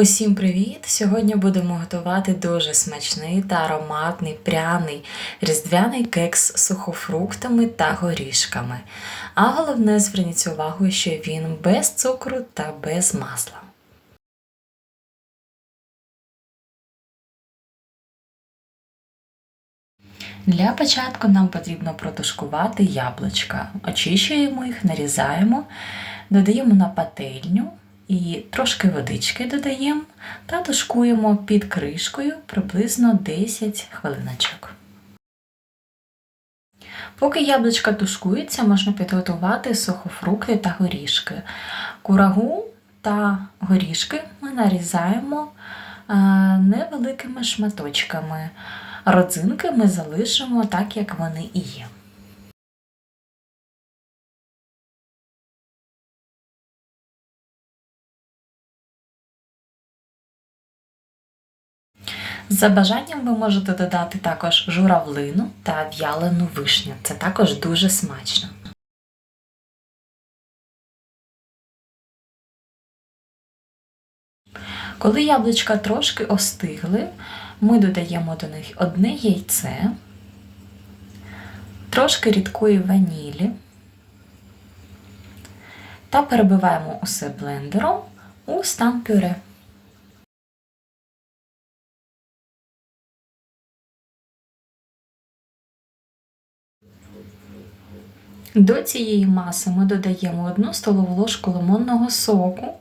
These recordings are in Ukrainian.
Усім привіт! Сьогодні будемо готувати дуже смачний та ароматний пряний різдвяний кекс з сухофруктами та горішками. А головне зверніть увагу, що він без цукру та без масла. Для початку нам потрібно протушкувати яблучка. Очищуємо їх, нарізаємо, додаємо на пательню і трошки водички додаємо та тушкуємо під кришкою приблизно 10 хвилиночок. Поки яблучка тушкуються, можна підготувати сухофрукти та горішки. Курагу та горішки ми нарізаємо невеликими шматочками. Родзинки ми залишимо так, як вони і є. За бажанням ви можете додати також журавлину та в'ялену вишню. Це також дуже смачно. Коли яблучка трошки остигли, ми додаємо до них одне яйце, трошки рідкої ванілі та перебиваємо усе блендером у стан пюре. До цієї маси ми додаємо 1 столову ложку лимонного соку.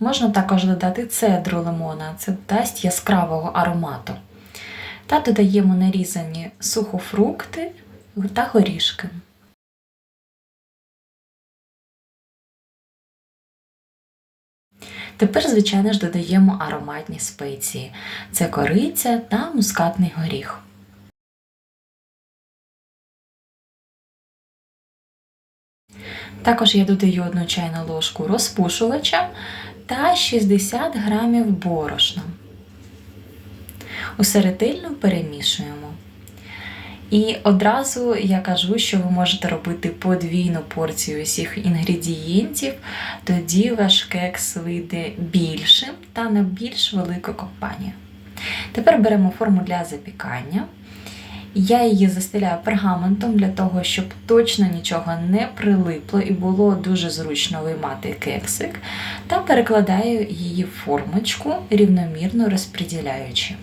Можна також додати цедру лимона, це дасть яскравого аромату. Та додаємо нарізані сухофрукти та горішки. Тепер, звичайно ж, додаємо ароматні спеції: це кориця та мускатний горіх. Також я додаю 1 чайну ложку розпушувача та 60 грамів борошна. Усе ретельно перемішуємо. І одразу я кажу, що ви можете робити подвійну порцію усіх інгредієнтів, тоді ваш кекс вийде більшим та на більш велику компанію. Тепер беремо форму для запікання. Я її застеляю пергаментом для того, щоб точно нічого не прилипло і було дуже зручно виймати кексик, та перекладаю її в формочку, рівномірно розподіляючи.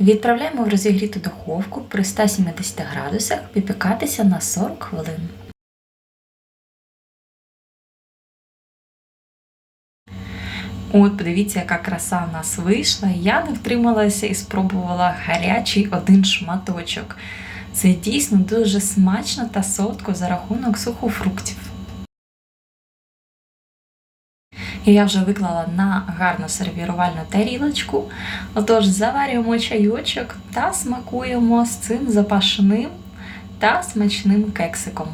Відправляємо в розігріту духовку при 170 градусах випікатися на 40 хвилин. От, подивіться, яка краса в нас вийшла. Я не втрималася і спробувала гарячий один шматочок. Це дійсно дуже смачно та солодко за рахунок сухофруктів. І я вже виклала на гарну сервірувальну тарілочку. Отож, заварюємо чайочок та смакуємо з цим запашним та смачним кексиком.